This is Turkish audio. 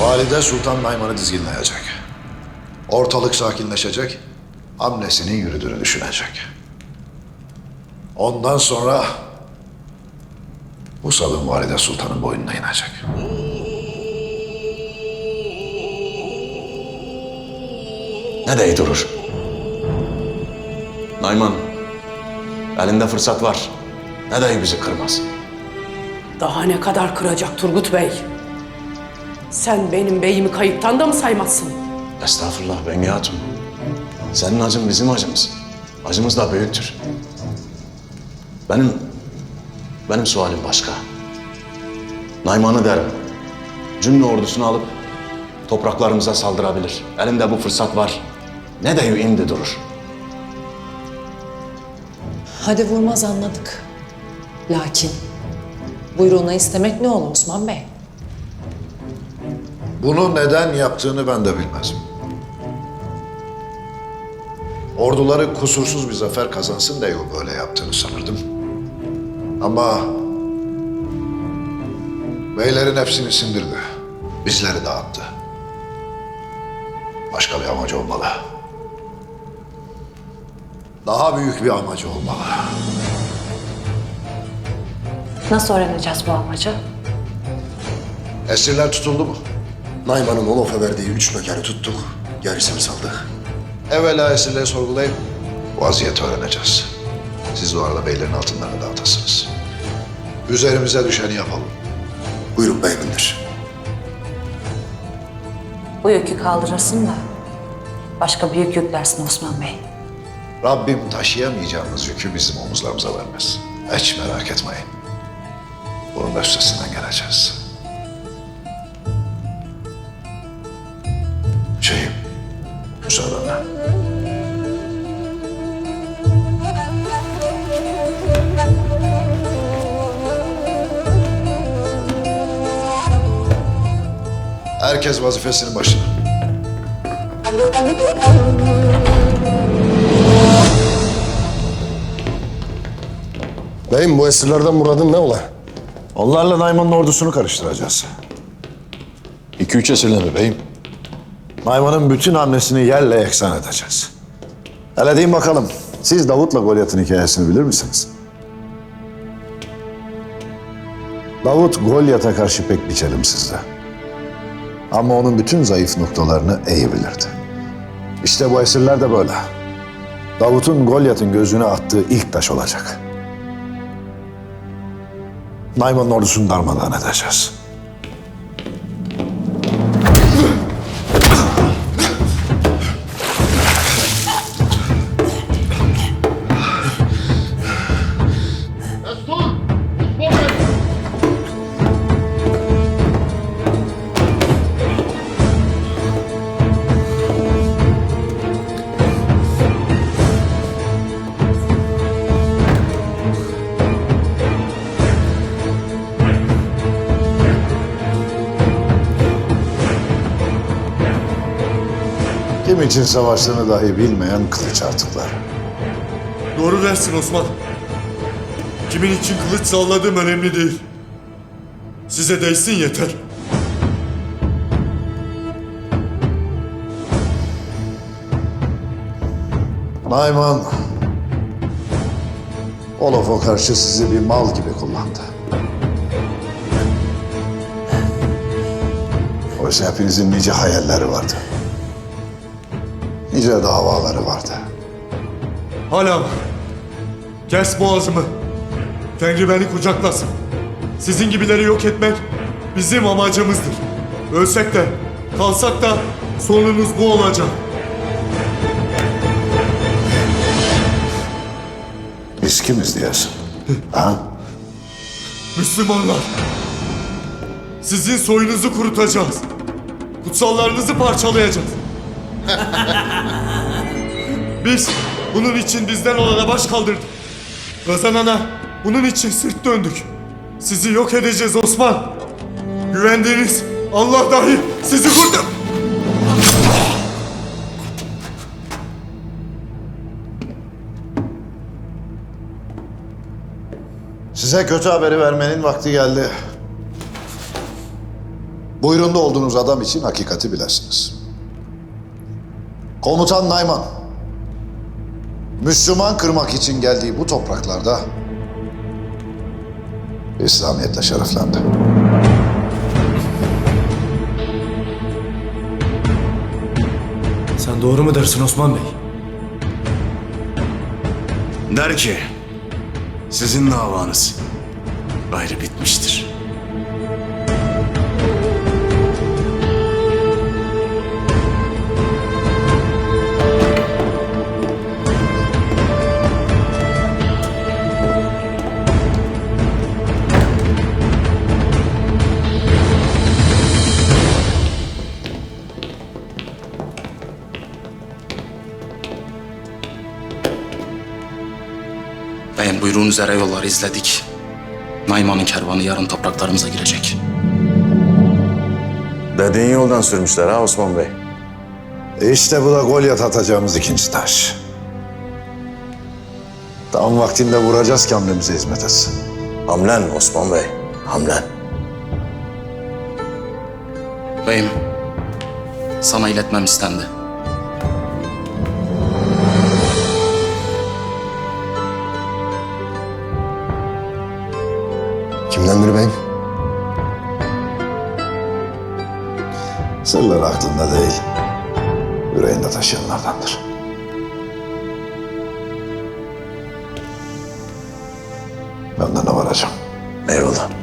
Valide Sultan Nayman'ı dizginleyecek. Ortalık sakinleşecek. Hamlesinin yürüdüğünü düşünecek. Ondan sonra bu sabun Valide Sultan'ın boynuna inecek. Ne de iyi durur. Nayman, elinde fırsat var. Ne de iyi bizi kırmaz. Daha ne kadar kıracak Turgut Bey? Sen benim beyimi kayıptan da mı saymazsın? Estağfurullah Bengi Hatun. Senin acın bizim acımız. Acımız da büyüktür. Benim, benim sualim başka. Nayman'ı derim. Cünni ordusunu alıp topraklarımıza saldırabilir. Elinde bu fırsat var. Ne de indi durur. Hadi vurmaz anladık. Lakin buyruğuna istemek ne olur Osman Bey? Bunu neden yaptığını ben de bilmezim. Orduları kusursuz bir zafer kazansın diye o böyle yaptığını sanırdım. Ama beylerin hepsini sindirdi. Bizleri dağıttı. Başka bir amacı olmalı. Daha büyük bir amacı olmalı. Nasıl öğreneceğiz bu amacı? Esirler tutuldu mu? Nayman'ın Olaf'a verdiği üç nökeri tuttuk. Gerisini saldık. Evvela esirleri sorgulayıp vaziyeti öğreneceğiz. Siz o arada beylerin altınlarını dağıtasınız. Üzerimize düşeni yapalım. Buyruk beyimindir. Bu yükü kaldırırsın da başka büyük yüklersin Osman Bey. Rabbim taşıyamayacağımız yükü bizim omuzlarımıza vermez. Hiç merak etmeyin. Bunun da üstesinden geleceğiz. Müsaadenle. Herkes vazifesinin başına. Beyim bu esirlerden muradın ne ola? Onlarla Nayman'ın ordusunu karıştıracağız. İki üç esirle mi beyim? Nayman'ın bütün hamlesini yerle yeksan edeceğiz. Hele deyin bakalım, siz Davut'la Golyat'ın hikayesini bilir misiniz? Davut Golyat'a karşı pek biçelimsizdi. Ama onun bütün zayıf noktalarını iyi bilirdi. İşte bu esirler de böyle. Davut'un Golyat'ın gözüne attığı ilk taş olacak. Nayman'ın ordusunu darmadağın edeceğiz. Kim için savaştığını dahi bilmeyen kılıç artıklar. Doğru dersin Osman. Kimin için kılıç salladığım önemli değil. Size değsin yeter. Nayman, Olaf'a karşı sizi bir mal gibi kullandı. Oysa hepinizin nice hayalleri vardı. Nice davaları vardı. Hala var. Kes boğazımı. Tengri beni kucaklasın. Sizin gibileri yok etmek bizim amacımızdır. Ölsek de, kalsak da sonunuz bu olacak. Biz kimiz diyorsun? ha? Müslümanlar. Sizin soyunuzu kurutacağız. Kutsallarınızı parçalayacağız. Biz bunun için bizden olana baş kaldırdık. Kazanana bunun için sırt döndük. Sizi yok edeceğiz Osman. Güvendiğiniz Allah dahi sizi kurtar... Size kötü haberi vermenin vakti geldi. Buyruğunda olduğunuz adam için hakikati bilesiniz. Komutan Nayman, Müslüman kırmak için geldiği bu topraklarda İslamiyetle şereflendi. Sen doğru mu dersin Osman Bey? Der ki sizin davanız gayrı bitmiştir. Beyim buyruğun üzere yolları izledik. Nayman'ın kervanı yarın topraklarımıza girecek. Dediğin yoldan sürmüşler ha Osman Bey. İşte bu da Goliath atacağımız ikinci taş. Tam vaktinde vuracağız ki hamlemize hizmet etsin. Hamlen Osman Bey, hamlen. Beyim, sana iletmem istendi. Kimdendir beyim? Sırlar aklında değil, yüreğinde taşıyanlardandır. Ben de ne varacağım. Eyvallah.